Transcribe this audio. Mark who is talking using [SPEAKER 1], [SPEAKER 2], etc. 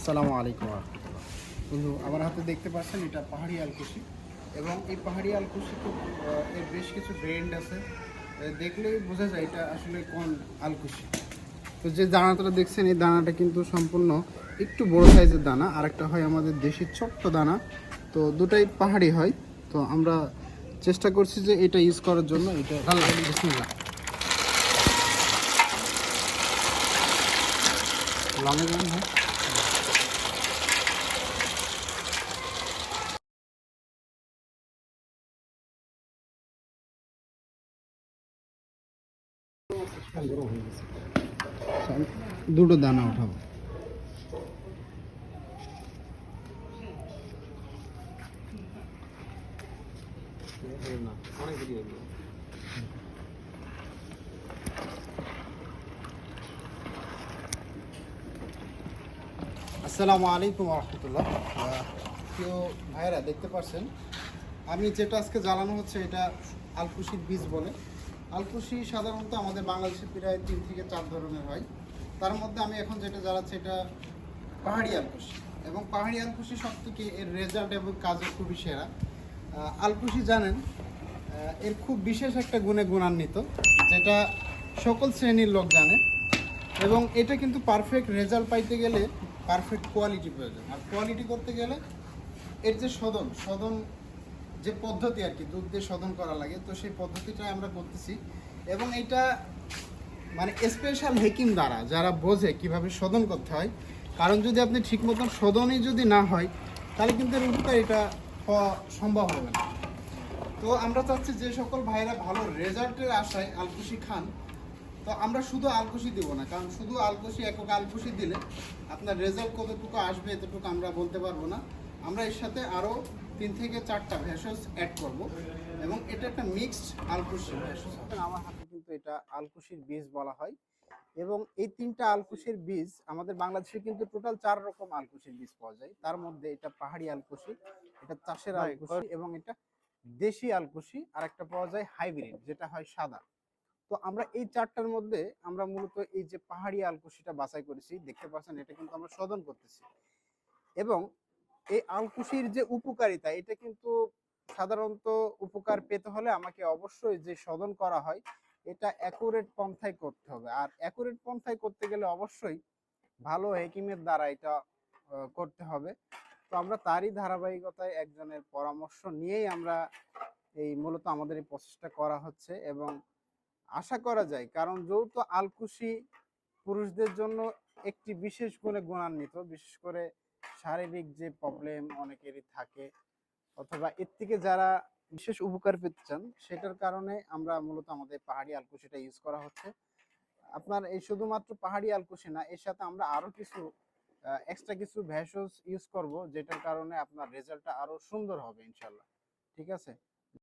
[SPEAKER 1] আসসালামু আলাইকুম রহমতুল্লাহ। বন্ধু, আমার হাতে দেখতে পাচ্ছেন এটা পাহাড়ি আলকুশি। এবং এই পাহাড়ি আলকুশি খুব এর বেশ কিছু ব্র্যান্ড আছে। দেখলেই বোঝা যায় এটা আসলে কোন আলকুশি। তো যে দানাটা দেখছেন, এই দানাটা কিন্তু সম্পূর্ণ একটু বড় সাইজের দানা আর একটা হয় আমাদের দেশি ছোট্ট দানা। তো দুটাই পাহাড়ি হয়। তো আমরা চেষ্টা করছি যে এটা ইউজ করার জন্য। এটা বিসমিল্লাহ। লঙে দুটো দানা উঠাবো। আসসালামু আলাইকুম রহমতুল্লাহ। প্রিয় ভাইরা দেখতে পাচ্ছেন, আমি যেটা আজকে জ্বালানো হচ্ছে, এটা আলকুশির বীজ বলে। আলকুশি সাধারণত আমাদের বাংলাদেশে প্রায় তিন থেকে চার ধরনের হয়। তার মধ্যে আমি এখন যেটা জ্বালাচ্ছি এটা পাহাড়ি আলকুশি। এবং পাহাড়ি আলকুশি সব থেকে এর রেজাল্ট এবং কাজে খুবই সেরা। আলকুশি জানেন এর খুব বিশেষ একটা গুণে গুণান্বিত, যেটা সকল শ্রেণির লোক জানে। এবং এটা কিন্তু পারফেক্ট রেজাল্ট পাইতে গেলে পারফেক্ট কোয়ালিটি প্রয়োজন। আর কোয়ালিটি করতে গেলে এর যে সদন শোধন যে পদ্ধতি আর কি, দুধ দিয়ে শোধন করা লাগে, তো সেই পদ্ধতিটা আমরা করতেছি। এবং এটা মানে স্পেশাল হেকিম দ্বারা যারা বোঝে কীভাবে শোধন করতে হয়, কারণ যদি আপনি ঠিক মতন শোধনই যদি না হয়, তাহলে কিন্তু এর এটা হওয়া সম্ভব হবে না। তো আমরা চাচ্ছি যে সকল ভাইরা ভালো রেজাল্টের আশায় আলকুশি খান, তো আমরা শুধু আলকুশি দিব না, কারণ শুধু আলকুশি একক আলকুশি দিলে আপনার রেজাল্ট কতটুকু আসবে এতটুকু আমরা বলতে পারব না। আমরা এর সাথে আরও তিন থেকে চারটা ভেষজ অ্যাড করব। এবং এটা একটা মিক্সড আলকুশি ভেষজ। আমার হাতে কিন্তু এটা আলকুশির বীজ বলা হয়। এবং এই তিনটা আলকুশির বীজ আমাদের বাংলাদেশে কিন্তু টোটাল চার রকম আলকুশির বীজ পাওয়া যায়। তার মধ্যে এটা পাহাড়ি আলকুশি এটা চাষের আলকুশি এবং এটা দেশি আলকুশি আর একটা পাওয়া যায় হাইব্রিড যেটা হয় সাদা। তো আমরা এই চারটার মধ্যে আমরা মূলত এই যে পাহাড়ি আলকুশিটা বাছাই করেছি দেখতে পাচ্ছেন এটা কিন্তু আমরা শোধন করতেছি। এবং এই আলকুশির যে উপকারিতা, এটা কিন্তু সাধারণত উপকার পেতে হলে আমাকে অবশ্যই যে শোধন করা হয়, এটা অ্যাকুরেট পন্থায় করতে হবে। আর অ্যাকুরেট পন্থায় করতে গেলে অবশ্যই ভালো হেকিমের দ্বারা এটা করতে হবে। তো আমরা তারই ধারাবাহিকতায় একজনের পরামর্শ নিয়েই আমরা এই মূলত আমাদের এই প্রচেষ্টা করা হচ্ছে এবং আশা করা যায়, কারণ যৌথ আলকুশি পুরুষদের জন্য একটি বিশেষ গুণে গুণান্বিত। বিশেষ করে শারীরিক যে প্রবলেম অনেকেরই থাকে, অথবা এর থেকে যারা বিশেষ উপকার পেতে চান, সেটার কারণে আমরা মূলত আমাদের পাহাড়ি আলকুশিটা ইউজ করা হচ্ছে। আপনার এই শুধুমাত্র পাহাড়ি আলকুশি না, এর সাথে আমরা আরও কিছু এক্সট্রা কিছু ভেষজ ইউজ করব, যেটার কারণে আপনার রেজাল্টটা আরও সুন্দর হবে ইনশাল্লাহ ঠিক আছে?